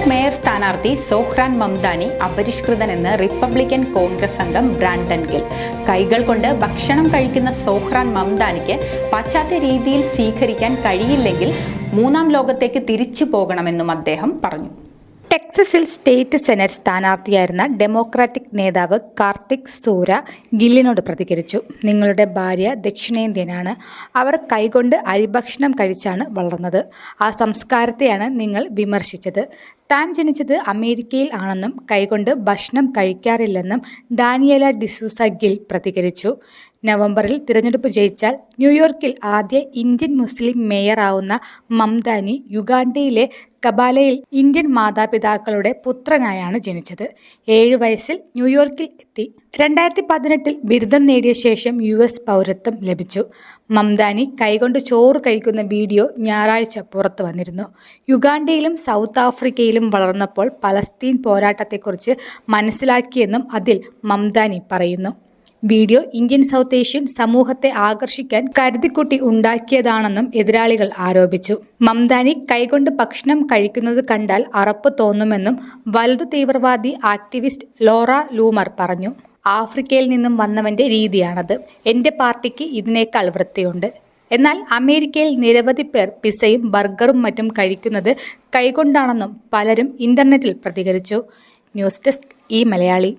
സ്ഥാനാർത്ഥി സോഹ്രാൻ മംദാനി അപരിഷ്കൃതനെന്ന് റിപ്പബ്ലിക്കൻ കോൺഗ്രസ് അംഗം ബ്രാൻഡൻ ഗിൽ. കൈകൾ കൊണ്ട് ഭക്ഷണം കഴിക്കുന്ന സോഹ്രാൻ മംദാനിക്ക് പാശ്ചാത്യ രീതിയിൽ സ്വീകരിക്കാൻ കഴിയില്ലെങ്കിൽ മൂന്നാം ലോകത്തേക്ക് തിരിച്ചു പോകണമെന്നും അദ്ദേഹം പറഞ്ഞു. ടെക്സസിൽ സ്റ്റേറ്റ് സെനറ്റ് സ്ഥാനാർത്ഥിയായിരുന്ന ഡെമോക്രാറ്റിക് നേതാവ് കാർത്തിക് സൂര ഗില്ലിനോട് പ്രതികരിച്ചു. നിങ്ങളുടെ ഭാര്യ ദക്ഷിണേന്ത്യനാണ്. അവർ കൈകൊണ്ട് അരിഭക്ഷണം കഴിച്ചാണ് വളർന്നത്. ആ സംസ്കാരത്തെയാണ് നിങ്ങൾ വിമർശിച്ചത്. താൻ ജനിച്ചത് അമേരിക്കയിൽ ആണെന്നും കൈകൊണ്ട് ഭക്ഷണം കഴിക്കാറില്ലെന്നും ഡാനിയേല ഡിസൂസ ഗിൽ പ്രതികരിച്ചു. നവംബറിൽ തിരഞ്ഞെടുപ്പ് ജയിച്ചാൽ ന്യൂയോർക്കിൽ ആദ്യ ഇന്ത്യൻ മുസ്ലിം മേയറാവുന്ന മംദാനി യുഗാണ്ടയിലെ കബാലയിൽ ഇന്ത്യൻ മാതാപിതാക്കളുടെ പുത്രനായാണ് ജനിച്ചത്. ഏഴു വയസ്സിൽ ന്യൂയോർക്കിൽ എത്തി. രണ്ടായിരത്തി പതിനെട്ടിൽ ബിരുദം നേടിയ ശേഷം യു എസ് പൗരത്വം ലഭിച്ചു. മംദാനി കൈകൊണ്ട് ചോറ് കഴിക്കുന്ന വീഡിയോ ഞായറാഴ്ച പുറത്തു വന്നിരുന്നു. യുഗാണ്ടയിലും സൗത്ത് ആഫ്രിക്കയിലും വളർന്നപ്പോൾ പലസ്തീൻ പോരാട്ടത്തെക്കുറിച്ച് മനസ്സിലാക്കിയെന്നും അതിൽ മംദാനി പറയുന്നു. വീഡിയോ ഇന്ത്യൻ സൗത്ത് ഏഷ്യൻ സമൂഹത്തെ ആകർഷിക്കാൻ കരുതിക്കുട്ടി ഉണ്ടാക്കിയതാണെന്നും എതിരാളികൾ ആരോപിച്ചു. മംദാനി കൈകൊണ്ട് ഭക്ഷണം കഴിക്കുന്നത് കണ്ടാൽ അറപ്പ് തോന്നുമെന്നും വലതു തീവ്രവാദി ആക്ടിവിസ്റ്റ് ലോറ ലൂമർ പറഞ്ഞു. ആഫ്രിക്കയിൽ നിന്നും വന്നവന്റെ രീതിയാണത്. എന്റെ പാർട്ടിക്ക് ഇതിനേക്കാൾ വൃത്തിയുണ്ട്. എന്നാൽ അമേരിക്കയിൽ നിരവധി പേർ പിസയും ബർഗറും മറ്റും കഴിക്കുന്നത് കൈകൊണ്ടാണെന്നും പലരും ഇന്റർനെറ്റിൽ പ്രതികരിച്ചു. ന്യൂസ് ഡെസ്ക് ഈ മലയാളി.